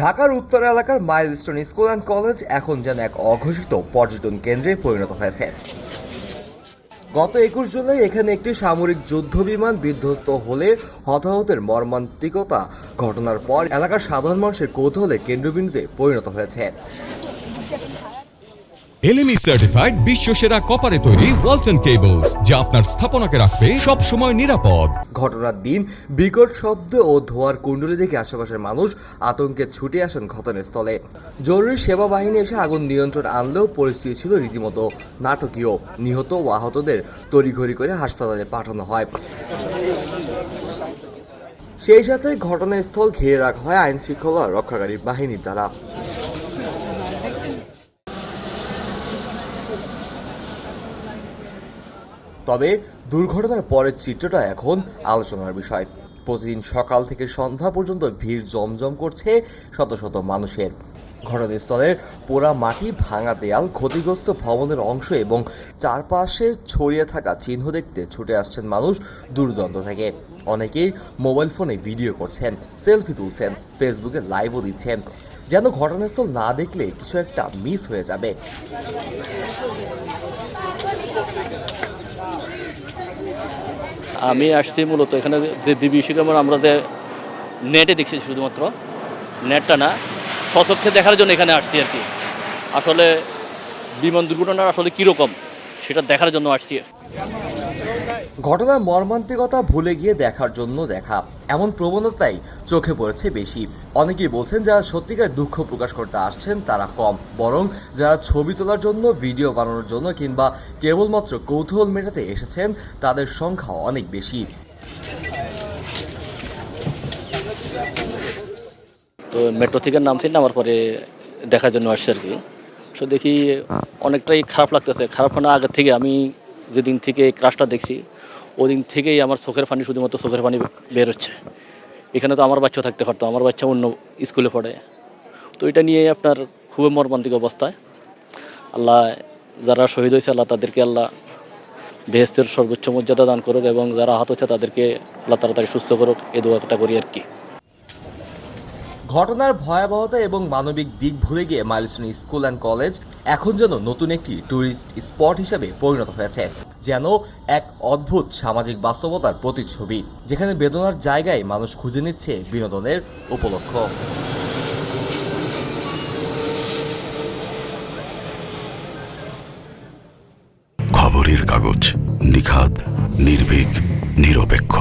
ঢাকার উত্তর এলাকার মাইলস্টোন স্কুল অ্যান্ড কলেজ এখন যেন এক অঘোষিত পর্যটন কেন্দ্রে পরিণত হয়েছে। গত একুশ জুলাই এখানে একটি সামরিক যুদ্ধ বিমান বিধ্বস্ত হলে হতাহতের মর্মান্তিকতা ঘটনার পর এলাকার সাধারণ মানুষের কৌতূহলে কেন্দ্রবিন্দুতে পরিণত হয়েছে। এলএমই সার্টিফাইড বিশ্ব সেরা কপারে তৈরি ওয়ালটন কেবলস যা আপনার স্থাপনাকে রাখবে সব সময় নিরাপদ। ঘটনার দিন বিকট শব্দ ও ধোয়ার কুণ্ডলি দেখে আশেপাশের মানুষ আতঙ্কে ছুটে আসেন ঘটনাস্থলে। জরুরি সেবা বাহিনী এসে আগুন নিয়ন্ত্রণ আনলেও পরিস্থিতি ছিল রীতিমতো নাটকীয়। নিহত ও আহতদের তড়িঘড়ি করে হাসপাতালে পাঠানো হয়। সেই সাথে ঘটনাস্থল ঘিরে রাখা হয় আইন শৃঙ্খলা রক্ষাকারী বাহিনীর দ্বারা। তবে দুর্ঘটনার পরের চিত্রটা এখন আলোচনার বিষয়। প্রতিদিন সকাল থেকে সন্ধ্যা পর্যন্ত ভিড় জমজম করছে শত শত মানুষের। ঘটনাস্থলের পোড়া মাটি ভাঙা দেয়াল ক্ষতিগ্রস্ত ভবনের অংশ এবং চারপাশে ছড়িয়ে থাকা চিহ্ন দেখতে ছুটে আসছেন মানুষ দূরদূরান্ত থেকে। অনেকেই মোবাইল ফোনে ভিডিও করছেন, সেলফি তুলছেন, ফেসবুকে লাইভও দিচ্ছেন। যেন ঘটনাস্থল না দেখলে কিছু একটা মিস হয়ে যাবে। আমি আসছি মূলত এখানে যে দিবি ক্যামেরা, আমরা যে নেটে দেখছি শুধুমাত্র। নেটটা না, সচক্ষে দেখার জন্য এখানে আসছি আর কি। আসলে বিমান দুর্ঘটনা আসলে কীরকম, সেটা দেখার জন্য আসছি। ঘটনার মর্মান্তিকতা ভুলে গিয়ে দেখার জন্য দেখা। এমন প্রবণতাই চোখে পড়েছে বেশি। অনেকেই বলছেন যারা সত্যিকার দুঃখ প্রকাশ করতে আসছেন তারা কম। বরং যারা ছবি তোলার জন্য ভিডিও বানানোর জন্য কিংবা কেবলমাত্র কৌতূহল মেটাতে এসেছেন তাদের সংখ্যা অনেক বেশি। তো মেট্রো থেকে নামছি নামার পরে দেখার জন্য আসছি আর কি। সো দেখি অনেকটাই খারাপ লাগতেছে। খারাপ না আগের থেকে আমি যেদিন থেকে ক্রাশটা দেখছি ওই দিন থেকেই আমার চোখের পানি শুধুমাত্র চোখের পানি বের হচ্ছে। এখানে তো আমার বাচ্চা থাকতে পারতো, আমার বাচ্চা অন্য স্কুলে পড়ে। তো এটা নিয়ে আপনার খুবই মর্মান্তিক অবস্থায় আল্লাহ যারা শহীদ হয়েছে, আল্লাহ তাদেরকে আল্লাহ বেহেস্তের সর্বোচ্চ মর্যাদা দান করুক এবং যারা আহত হয়েছে, তাদেরকে আল্লাহ তাড়াতাড়ি সুস্থ করুক। এই দোয়াটা করি আর কি। ঘটনার ভয়াবহতা এবং মানবিক দিক ভুলে গিয়ে মাইলস্টোন স্কুল অ্যান্ড কলেজ এখন যেন নতুন একটি ট্যুরিস্ট স্পট হিসেবে পরিণত হয়েছে। যেন এক অদ্ভুত সামাজিক বাস্তবতার প্রতিচ্ছবি, যেখানে বেদনার জায়গায় মানুষ খুঁজে নিচ্ছে বিনোদনের উপলক্ষ। খবরের কাগজ নিখাদ, নির্ভীক, নিরপেক্ষ।